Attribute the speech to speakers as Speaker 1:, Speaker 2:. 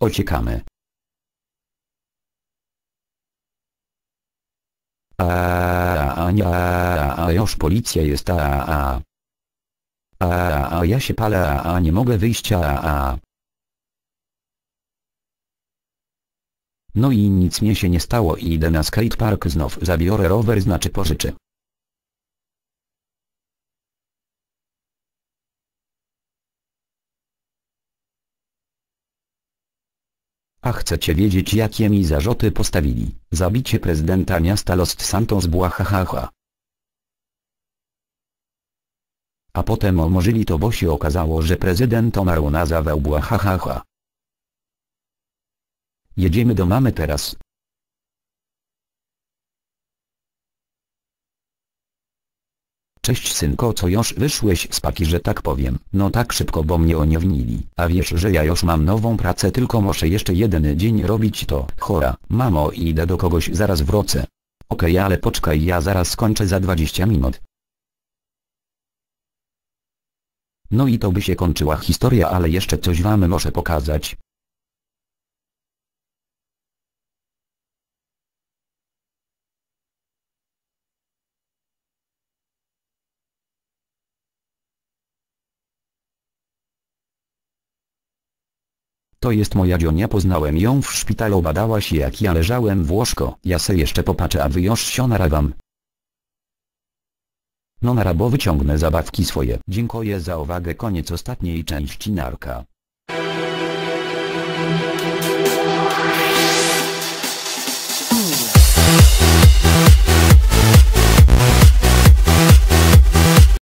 Speaker 1: Ociekamy. A, a, nie, a, a już policja jest, a, a. A, a ja się palę, a, a nie mogę wyjść, a, a. No i nic mnie się nie stało i idę na skatepark znów zabiorę rower znaczy pożyczę. A chcecie wiedzieć jakie mi zarzuty postawili? Zabicie prezydenta miasta Los Santos błahahaha. A potem omorzyli to bo się okazało że prezydent umarł na zawał błahahaha. Jedziemy do mamy teraz. Cześć synko co już wyszłeś z paki że tak powiem. No tak szybko bo mnie oniewnili. A wiesz że ja już mam nową pracę tylko muszę jeszcze jeden dzień robić to. Chora, mamo idę do kogoś zaraz wrócę. Okej ale poczekaj ja zaraz skończę za 20 minut. No i to by się kończyła historia ale jeszcze coś wam muszę pokazać. To jest moja dzionia poznałem ją w szpitalu badała się jak ja leżałem w łóżko. Ja se jeszcze popatrzę a wy już się narawam. No narabo wyciągnę zabawki swoje. Dziękuję za uwagę koniec ostatniej części narka.